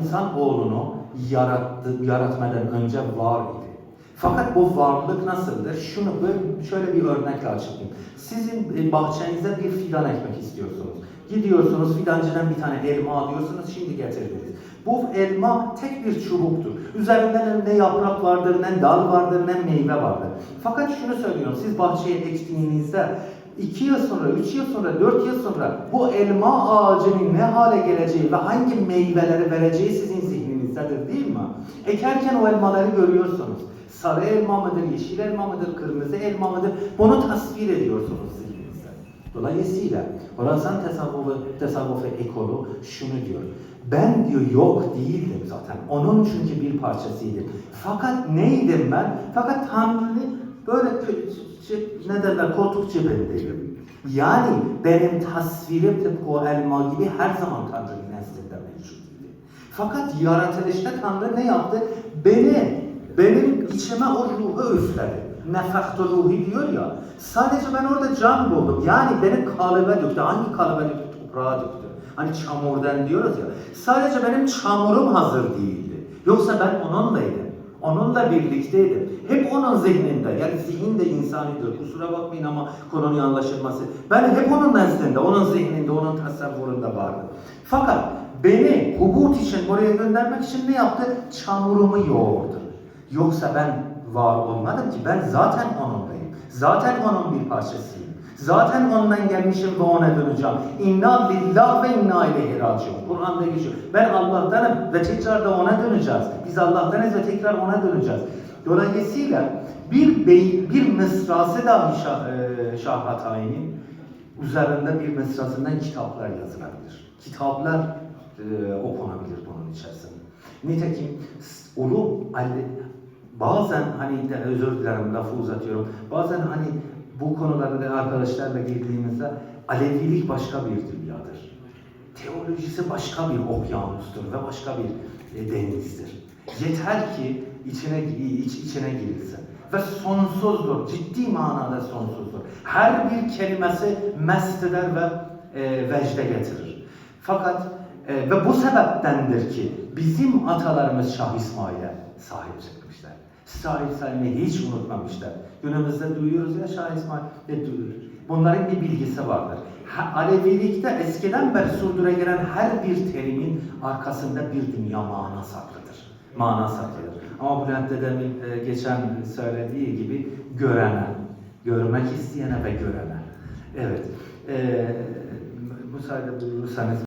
insan oğlunu yarattı, yaratmadan önce var idi. Fakat bu varlık nasıldır? Şunu böyle şöyle bir örnekle açıklayayım. Sizin e, bahçenize bir fidan ekmek istiyorsunuz. Gidiyorsunuz fidancıdan bir tane elma alıyorsunuz, şimdi getirdiniz. Bu elma tek bir çubuktur. Üzerinde ne yaprak vardır, ne dal vardır, ne meyve vardır. Fakat şunu söylüyorum, siz bahçeye ektiğinizde iki yıl sonra, üç yıl sonra, dört yıl sonra bu elma ağacının ne hale geleceği ve hangi meyveleri vereceği sizin zihninizdedir değil mi? Ekerken o elmaları görüyorsunuz. Sarı elma mıdır, yeşil elma mıdır, kırmızı elma mıdır? Bunu tasvir ediyorsunuz zihninizde. Dolayısıyla Horasan tasavvufu, tasavvufu ekolü şunu diyor. Ben diyor yok değildim zaten. Onun çünkü bir parçasıydım. Fakat neydim ben? Fakat Tanrı'nın böyle şey, ne derler koltuk cebindeyim. Yani benim tasvirim tıpkı o elma gibi her zaman Tanrı'nın nezdinde mevcut idi. Fakat yaratılışta Tanrı ne yaptı? Beni, benim içime o ruhu üfledi. Nefaktu ruhi diyor ya. Sadece ben orada can buldum. Yani beni kalıbe döktü. Hangi kalıbe döktü? Toprağa döktü. Hani çamurdan diyoruz ya. Sadece benim çamurum hazır değildi. Yoksa ben onunlaydım. Onunla birlikteydim. Hep onun zihninde. Yani zihin de insanidir. Kusura bakmayın ama konunun anlaşılması. Ben hep onun nezdinde, onun zihninde, onun tasavvurunda vardım. Fakat beni hubut için, oraya göndermek için ne yaptı? Çamurumu yoğurdu. Yoksa ben var olmadım ki. Ben zaten onundayım. Zaten onun bir parçasıyım. Zaten ondan gelmişim ve ona döneceğim. İnna lillah ve inna ileyhi raciun. Kur'an'da geçiyor. Ben Allah'tanım ve tekrar da ona döneceğiz. Biz Allah'tanız ve tekrar ona döneceğiz. Dolayısıyla bir bey, bir mısrası dahi Şah, e, Şah Hatayi'nin üzerinde bir mısrasından kitaplar yazılabilir. Kitaplar e, okunabilir bunun içerisinde. Nitekim Ali, bazen hani özür dilerim lafı uzatıyorum. Bazen hani bu konularda arkadaşlarla girdiğimizde Alevilik başka bir dünyadır. Teolojisi başka bir okyanustur ve başka bir e, denizdir. Yeter ki içine iç, içine girilsin. Ve sonsuzdur, ciddi manada sonsuzdur. Her bir kelimesi mest eder ve e, vecde getirir. Fakat e, ve bu sebeptendir ki bizim atalarımız Şah İsmail'e sahip çıkmışlar. Şah İsmail'i hiç unutmamışlar. Günümüzde duyuyoruz ya Şah İsmail ne duyuyor. Bunların bir bilgisi vardır. Alevilikte eskiden beri sürdüre gelen her bir terimin arkasında bir dünya mana saklıdır. Mana saklıdır. Ama Bülent dedemin e, geçen söylediği gibi görene, görmek isteyene ve görene. Evet. E, müsaade buyurursanız